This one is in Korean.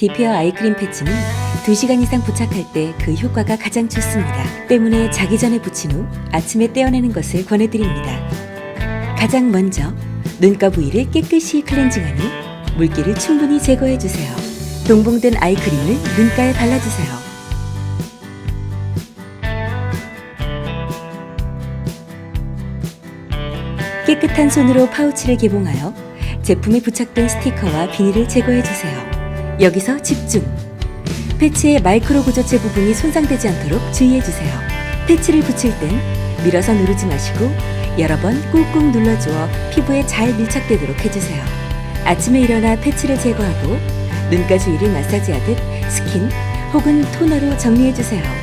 디페어 아이크림 패치는 2시간 이상 부착할 때 그 효과가 가장 좋습니다. 때문에 자기 전에 붙인 후 아침에 떼어내는 것을 권해드립니다. 가장 먼저 눈가 부위를 깨끗이 클렌징한 후 물기를 충분히 제거해주세요. 동봉된 아이크림을 눈가에 발라주세요. 깨끗한 손으로 파우치를 개봉하여 제품에 부착된 스티커와 비닐을 제거해주세요. 여기서 집중! 패치의 마이크로 구조체 부분이 손상되지 않도록 주의해주세요. 패치를 붙일 땐 밀어서 누르지 마시고 여러 번 꾹꾹 눌러주어 피부에 잘 밀착되도록 해주세요. 아침에 일어나 패치를 제거하고 눈가 주위를 마사지하듯 스킨 혹은 토너로 정리해주세요.